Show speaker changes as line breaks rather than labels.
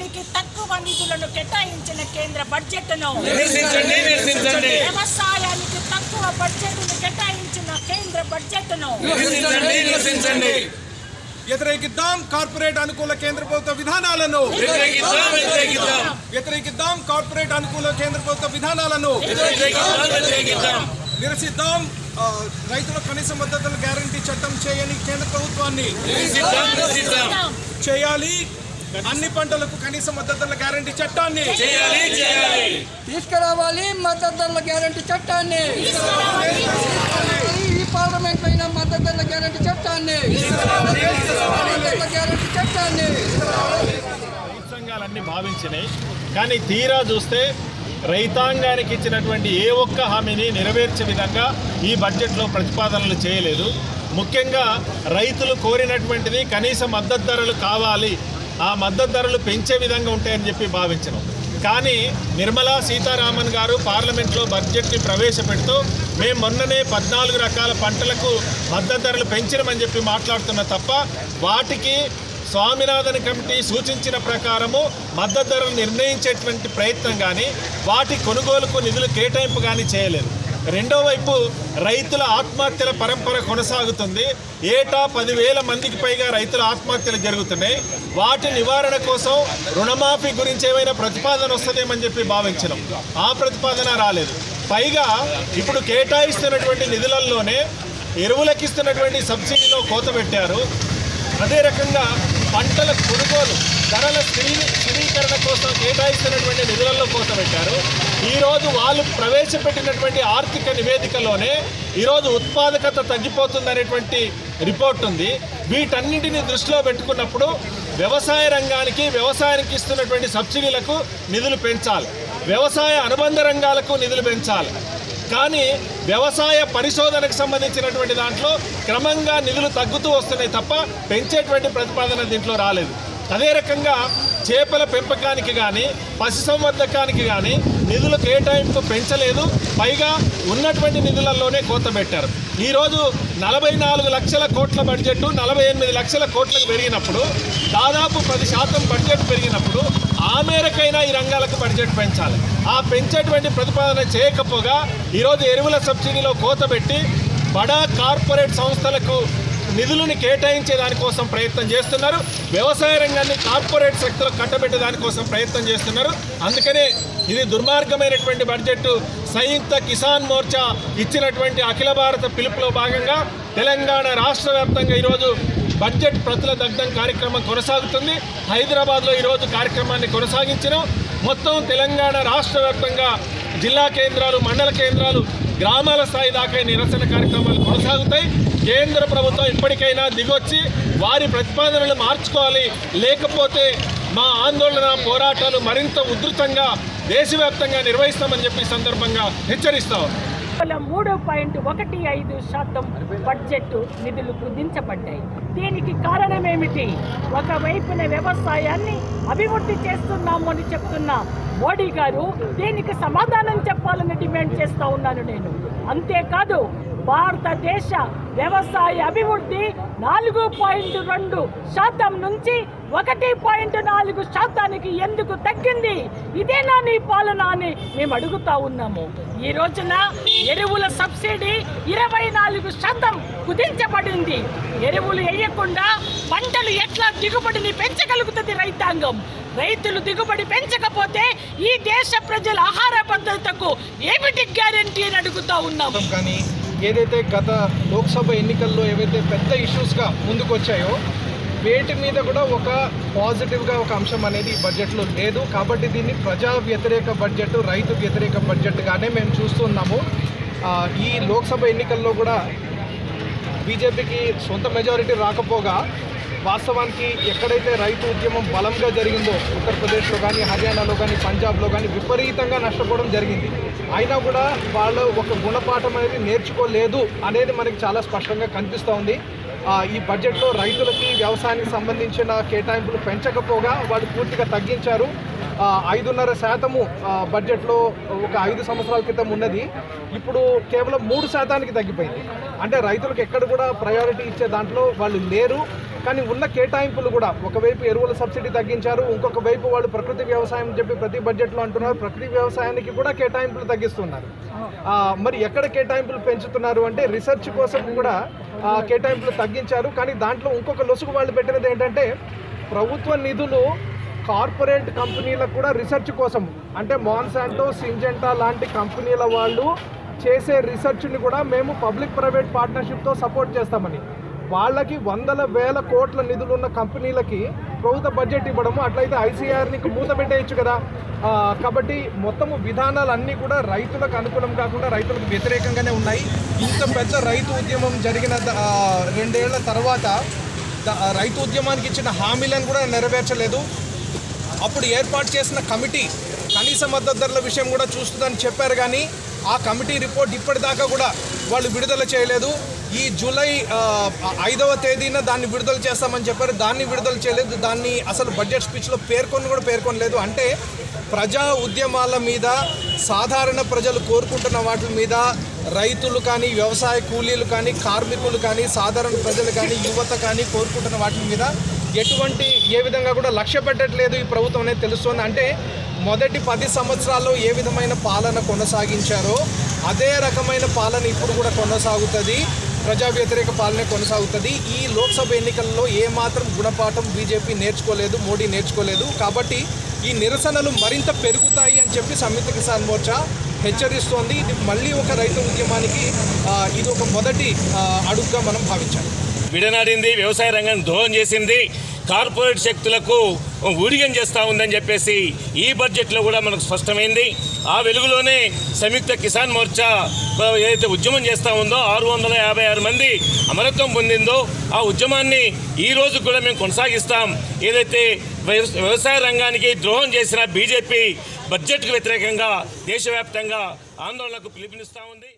వ్యవసాయానికి తక్కువ నిధులను కేటాయించిన కేంద్ర బడ్జెట్ను వ్యవసాయానికి తక్కువ బడ్జెట్ను కేటాయించిన కేంద్ర బడ్జెట్ను
వ్యతిరేకిద్దాం కార్పొరేట్ అనుకూల కేంద్ర ప్రభుత్వ విధానాలను.
వ్యతిరేకిద్దాం
కార్పొరేట్ అనుకూల కేంద్ర ప్రభుత్వ విధానాలను. నిరసిద్దాం రైతుల కనీస మద్దతుల గ్యారంటీ చట్టం చేయని కేంద్ర ప్రభుత్వాన్ని. చేయాలి అన్ని పంటలకు కనీస మద్దతుల గ్యారంటీ చట్టాన్ని.
చేయాలి చేయాలి.
తీసుకురావాలి మద్దతు ధరల గ్యారంటీ చట్టాన్ని. ఈ పార్లమెంట్ పైన మద్దతు ధరల గ్యారంటీ చట్టాన్ని. మద్దతుల గ్యారంటీ చట్టాన్ని.
సంఘాలన్నీ భావించినాయి. కానీ తీరా చూస్తే రైతాంగానికి ఇచ్చినటువంటి ఏ ఒక్క హామీని నెరవేర్చే విధంగా ఈ బడ్జెట్లో ప్రతిపాదనలు చేయలేదు. ముఖ్యంగా రైతులు కోరినటువంటిది కనీస మద్దతు ధరలు కావాలి. ఆ మద్దతు ధరలు పెంచే విధంగా ఉంటాయని చెప్పి భావించడం కానీ నిర్మలా సీతారామన్ గారు పార్లమెంట్లో బడ్జెట్ని ప్రవేశపెడుతూ మేము మొన్ననే పద్నాలుగు రకాల పంటలకు మద్దతు ధరలు పెంచినమని చెప్పి మాట్లాడుతున్న తప్ప వాటికి స్వామినాథన్ కమిటీ సూచించిన ప్రకారము మద్దతు ధరలు నిర్ణయించేటువంటి ప్రయత్నం కానీ వాటి కొనుగోలుకు నిధులు కేటాయింపు కానీ చేయలేదు. రెండో వైపు రైతుల ఆత్మహత్యల పరంపర కొనసాగుతుంది. ఏటా పదివేల మందికి పైగా రైతుల ఆత్మహత్యలు జరుగుతున్నాయి. వాటి నివారణ కోసం రుణమాఫీ గురించి ఏమైనా ప్రతిపాదన వస్తుందేమని చెప్పి భావించడం. ఆ ప్రతిపాదన రాలేదు. పైగా ఇప్పుడు కేటాయిస్తున్నటువంటి నిధులలోనే ఎరువులకు ఇస్తున్నటువంటి సబ్సిడీలో కోత పెట్టారు. అదే రకంగా పంటల కొనుగోలు ధరల స్థిరీ స్థిరీకరణ కోసం కేటాయిస్తున్నటువంటి నిధులలో కోత పెట్టారు. ఈరోజు వాళ్ళు ప్రవేశపెట్టినటువంటి ఆర్థిక నివేదికలోనే ఈరోజు ఉత్పాదకత తగ్గిపోతుందనేటువంటి రిపోర్ట్ ఉంది. వీటన్నింటిని దృష్టిలో పెట్టుకున్నప్పుడు వ్యవసాయ రంగానికి వ్యవసాయానికి ఇస్తున్నటువంటి సబ్సిడీలకు నిధులు పెంచాలి. వ్యవసాయ అనుబంధ రంగాలకు నిధులు పెంచాలి. కానీ వ్యవసాయ పరిశోధనకు సంబంధించినటువంటి దాంట్లో క్రమంగా నిధులు తగ్గుతూ వస్తున్నాయి తప్ప పెంచేటువంటి ప్రతిపాదన దీంట్లో రాలేదు. అదే రకంగా చేపల పెంపకానికి కానీ పశుసంవర్ధకానికి కానీ నిధులు కేటాయింపు పెంచలేదు. పైగా ఉన్నటువంటి నిధులలోనే కోత పెట్టారు. ఈరోజు నలభై నాలుగు లక్షల కోట్ల బడ్జెట్ నలభై ఎనిమిది లక్షల కోట్లకు పెరిగినప్పుడు దాదాపు పది శాతం బడ్జెట్ పెరిగినప్పుడు ఆ మేరకైనా ఈ రంగాలకు బడ్జెట్ పెంచాలి. ఆ పెంచేటువంటి ప్రతిపాదన చేయకపోగా ఈరోజు ఎరువుల సబ్సిడీలో కోత పెట్టి బడా కార్పొరేట్ సంస్థలకు నిధులను కేటాయించే దానికోసం ప్రయత్నం చేస్తున్నారు. వ్యవసాయ రంగాన్ని కార్పొరేట్ శక్తులకు కట్టబెట్టే దానికోసం ప్రయత్నం చేస్తున్నారు. అందుకనే ఇది దుర్మార్గమైనటువంటి బడ్జెట్. సంయుక్త కిసాన్ మోర్చా ఇచ్చినటువంటి అఖిల భారత పిలుపులో భాగంగా తెలంగాణ రాష్ట్ర వ్యాప్తంగా ఈరోజు బడ్జెట్ ప్రతుల దగ్ధం కార్యక్రమం కొనసాగుతుంది. హైదరాబాద్లో ఈరోజు కార్యక్రమాన్ని కొనసాగించిన. మొత్తం తెలంగాణ రాష్ట్ర వ్యాప్తంగా జిల్లా కేంద్రాలు మండల కేంద్రాలు గ్రామాల స్థాయి దాకా నిరసన కార్యక్రమాలు కొనసాగుతాయి. కేంద్ర ప్రభుత్వం ఇప్పటికైనా దిగొచ్చి వారి ప్రతిపాదనలు మార్చుకోవాలి. లేకపోతే మా ఆందోళన పోరాటాలు మరింత ఉధృతంగా దేశవ్యాప్తంగా నిర్వహిస్తామని చెప్పి సందర్భంగా హెచ్చరిస్తాం
మూడు పాయింట్ ఒకటి ఐదు శాతం బడ్జెట్ నిధులు కుదించబడ్డాయి దీనికి కారణమేమిటి ఒకవైపున వ్యవసాయాన్ని అభివృద్ధి చేస్తున్నాము అని మోడీ గారు దీనికి సమాధానం చెప్పాలని డిమాండ్ చేస్తూ ఉన్నాను నేను. అంతేకాదు భారతదేశ వ్యవసాయ అభివృద్ధి నాలుగు పాయింట్ రెండు శాతం నుంచి ఒకటి పాయింట్ నాలుగు శాతానికి ఎందుకు తగ్గింది? ఇదేనా నీ పాలన అని మేము అడుగుతా ఉన్నాము. ఈ రోజున ఎరువుల సబ్సిడీ ఇరవై నాలుగు శాతం కుదించబడింది. ఎరువులు వేయకుండా పంటలు ఎట్లా దిగుబడిని పెంచగలుగుతుంది రైతాంగం? రైతులు దిగుబడి పెంచకపోతే ఈ దేశ ప్రజల ఆహార భద్రతకు ఏమిటి గ్యారంటీ అని అడుగుతా
ఉన్నాం. కానీ ఏదైతే గత లోక్సభ ఎన్నికల్లో ఏవైతే పెద్ద ఇష్యూస్గా ముందుకు వచ్చాయో వేటి మీద కూడా ఒక పాజిటివ్గా ఒక అంశం అనేది ఈ బడ్జెట్లో లేదు. కాబట్టి దీన్ని ప్రజా వ్యతిరేక బడ్జెట్ రైతు వ్యతిరేక బడ్జెట్గానే మేము చూస్తున్నాము. ఈ లోక్సభ ఎన్నికల్లో కూడా బీజేపీకి సొంత మెజారిటీ రాకపోగా వాస్తవానికి ఎక్కడైతే రైతు ఉద్యమం బలంగా జరిగిందో ఉత్తరప్రదేశ్లో కానీ హర్యానాలో కానీ పంజాబ్లో కానీ విపరీతంగా నష్టపోవడం జరిగింది. అయినా కూడా వాళ్ళు ఒక గుణపాఠం అనేది నేర్చుకోలేదు అనేది మనకి చాలా స్పష్టంగా కనిపిస్తూ ఉంది. ఈ బడ్జెట్లో రైతులకి వ్యవసాయానికి సంబంధించిన కేటాయింపులు పెంచకపోగా వాళ్ళు పూర్తిగా తగ్గించారు. ఐదున్నర శాతము బడ్జెట్లో ఒక ఐదు సంవత్సరాల క్రితం ఉన్నది. ఇప్పుడు కేవలం మూడు శాతానికి తగ్గిపోయింది. అంటే రైతులకు ఎక్కడ కూడా ప్రయారిటీ ఇచ్చే దాంట్లో వాళ్ళు లేరు. కానీ ఉన్న కేటాయింపులు కూడా ఒకవైపు ఎరువుల సబ్సిడీ తగ్గించారు ఇంకొక వైపు వాళ్ళు ప్రకృతి వ్యవసాయం అని చెప్పి ప్రతి బడ్జెట్లో అంటున్నారు. ప్రకృతి వ్యవసాయానికి కూడా కేటాయింపులు తగ్గిస్తున్నారు. మరి ఎక్కడ కేటాయింపులు పెంచుతున్నారు అంటే రీసెర్చ్ కోసం కూడా కేటాయింపులు తగ్గించారు. కానీ దాంట్లో ఇంకొక లొసుగు వాళ్ళు పెట్టినది ఏంటంటే ప్రభుత్వ నిధులు కార్పొరేట్ కంపెనీలకు కూడా రీసెర్చ్ కోసం అంటే మాన్సాంటో సింజెంటా లాంటి కంపెనీల వాళ్ళు చేసే రీసెర్చ్ని కూడా మేము పబ్లిక్ ప్రైవేట్ పార్ట్నర్షిప్తో సపోర్ట్ చేస్తామని. వాళ్ళకి వందల వేల కోట్ల నిధులు ఉన్న కంపెనీలకి ప్రభుత్వ బడ్జెట్ ఇవ్వడము అట్లయితే ఐసీఆర్ని మూత పెట్టేయచ్చు కదా. కాబట్టి మొత్తము విధానాలు అన్నీ కూడా రైతులకు అనుకూలం కాకుండా రైతులకు వ్యతిరేకంగానే ఉన్నాయి. ఇంత పెద్ద రైతు ఉద్యమం జరిగిన రెండేళ్ళ తర్వాత రైతు ఉద్యమానికి ఇచ్చిన హామీలను కూడా నెరవేర్చలేదు. అప్పుడు ఏర్పాటు చేసిన కమిటీ కనీస మద్దతు ధరల విషయం కూడా చూస్తుందని చెప్పారు కానీ ఆ కమిటీ రిపోర్ట్ ఇప్పటిదాకా కూడా వాళ్ళు విడుదల చేయలేదు. ఈ జూలై ఐదవ తేదీన దాన్ని విడుదల చేస్తామని చెప్పారు. దాన్ని విడుదల చేయలేదు. దాన్ని అసలు బడ్జెట్ స్పీచ్లో పేర్కొని కూడా పేర్కొనలేదు. అంటే ప్రజా ఉద్యమాల మీద సాధారణ ప్రజలు కోరుకుంటున్న వాటి మీద రైతులు కానీ వ్యవసాయ కూలీలు కానీ కార్మికులు కానీ సాధారణ ప్రజలు కానీ యువత కానీ కోరుకుంటున్న వాటి మీద ఎటువంటి ఏ విధంగా కూడా లక్ష్య పెట్టట్లేదు ఈ ప్రభుత్వం అనేది తెలుస్తుంది. అంటే మొదటి పది సంవత్సరాల్లో ఏ విధమైన పాలన కొనసాగించారో అదే రకమైన పాలన ఇప్పుడు కూడా కొనసాగుతుంది. ప్రజా వ్యతిరేక పాలన కొనసాగుతుంది. ఈ లోక్సభ ఎన్నికల్లో ఏమాత్రం గుణపాఠం బీజేపీ నేర్చుకోలేదు మోడీ నేర్చుకోలేదు. కాబట్టి ఈ నిరసనలు మరింత పెరుగుతాయి అని చెప్పి సంయుక్త కిసాన్ మోర్చా హెచ్చరిస్తోంది. ఇది మళ్ళీ ఒక రైతు ఉద్యమానికి ఇది ఒక మొదటి అడుగుగా మనం భావించాలి.
విడనాడింది వ్యవసాయ రంగాన్ని ద్రోహం చేసింది కార్పొరేట్ శక్తులకు ఊడిగం చేస్తూ ఉందని చెప్పేసి ఈ బడ్జెట్లో కూడా మనకు స్పష్టమైంది. ఆ వెలుగులోనే సంయుక్త కిసాన్ మోర్చా ఏదైతే ఉద్యమం చేస్తూ ఉందో ఆరు వందల యాభై ఆరు మంది అమరత్వం పొందిందో ఆ ఉద్యమాన్ని ఈ రోజు కూడా మేము కొనసాగిస్తాం. ఏదైతే వ్యవసాయ రంగానికి ద్రోహం చేసిన బీజేపీ బడ్జెట్కు వ్యతిరేకంగా దేశవ్యాప్తంగా ఆందోళనకు పిలుపునిస్తూ ఉంది.